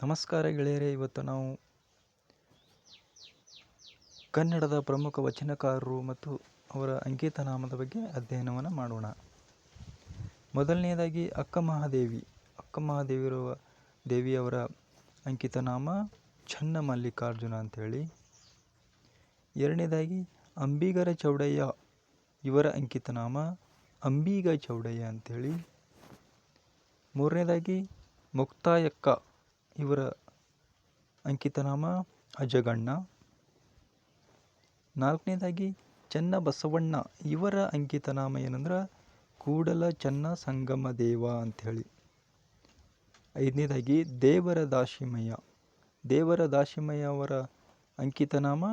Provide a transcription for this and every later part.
ನಮಸ್ಕಾರ ಗೆಳೆಯರೇ, ಇವತ್ತು ನಾವು ಕನ್ನಡದ ಪ್ರಮುಖ ವಚನಕಾರರು ಮತ್ತು ಅವರ ಅಂಕಿತನಾಮದ ಬಗ್ಗೆ ಅಧ್ಯಯನವನ್ನು ಮಾಡೋಣ. ಮೊದಲನೆಯದಾಗಿ ಅಕ್ಕ ಮಹಾದೇವಿ ಅಕ್ಕ ಮಹಾದೇವಿರುವ ದೇವಿಯವರ ಅಂಕಿತನಾಮ ಚನ್ನ ಮಲ್ಲಿಕಾರ್ಜುನ ಅಂಥೇಳಿ ಎರಡನೇದಾಗಿ ಅಂಬಿಗರ ಚೌಡಯ್ಯ ಇವರ ಅಂಕಿತನಾಮ ಅಂಬಿಗ ಚೌಡಯ್ಯ ಅಂಥೇಳಿ ಮೂರನೇದಾಗಿ ಮುಕ್ತಾಯಕ್ಕ ಇವರ ಅಂಕಿತನಾಮ ಅಜಗಣ್ಣ. ನಾಲ್ಕನೇದಾಗಿ ಚನ್ನ ಬಸವಣ್ಣ ಇವರ ಅಂಕಿತನಾಮ ಏನಂದ್ರೆ ಕೂಡಲ ಚನ್ನ ಸಂಗಮ ದೇವ ಅಂಥೇಳಿ ಐದನೇದಾಗಿ ದೇವರ ದಾಶಿಮಯ್ಯ. ದೇವರ ದಾಶಿಮಯ್ಯ ಅವರ ಅಂಕಿತನಾಮ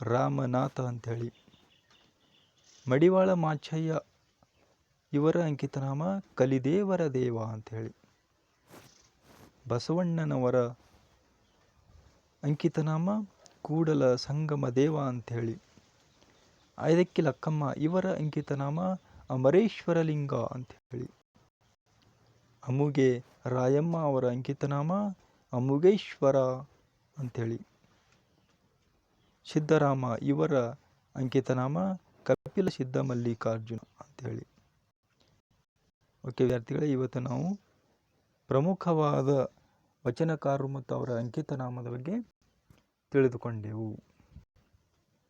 ರಾಮನಾಥ ಅಂಥೇಳಿ ಮಡಿವಾಳ ಮಾಚಯ್ಯ ಇವರ ಅಂಕಿತನಾಮ ಕಲಿದೇವರ ದೇವ ಅಂಥೇಳಿ ಬಸವಣ್ಣನವರ ಅಂಕಿತನಾಮ ಕೂಡಲ ಸಂಗಮ ದೇವ ಅಂಥೇಳಿ. ಐದಕ್ಕಿ ಲಕ್ಕಮ್ಮ ಇವರ ಅಂಕಿತನಾಮ ಅಮರೇಶ್ವರಲಿಂಗ ಅಂಥೇಳಿ. ಅಮುಗೆ ರಾಯಮ್ಮ ಅವರ ಅಂಕಿತನಾಮ ಅಮುಗೇಶ್ವರ ಅಂಥೇಳಿ. ಸಿದ್ದರಾಮ ಇವರ ಅಂಕಿತನಾಮ ಕಪಿಲ ಸಿದ್ಧ ಮಲ್ಲಿಕಾರ್ಜುನ ಅಂಥೇಳಿ. ಓಕೆ ವಿದ್ಯಾರ್ಥಿಗಳೇ, ಇವತ್ತು ನಾವು ಪ್ರಮುಖವಾದ ವಚನಕಾರರು ಮತ್ತು ಅವರ ಅಂಕಿತನಾಮದ ಬಗ್ಗೆ ತಿಳಿದುಕೊಂಡೆವು.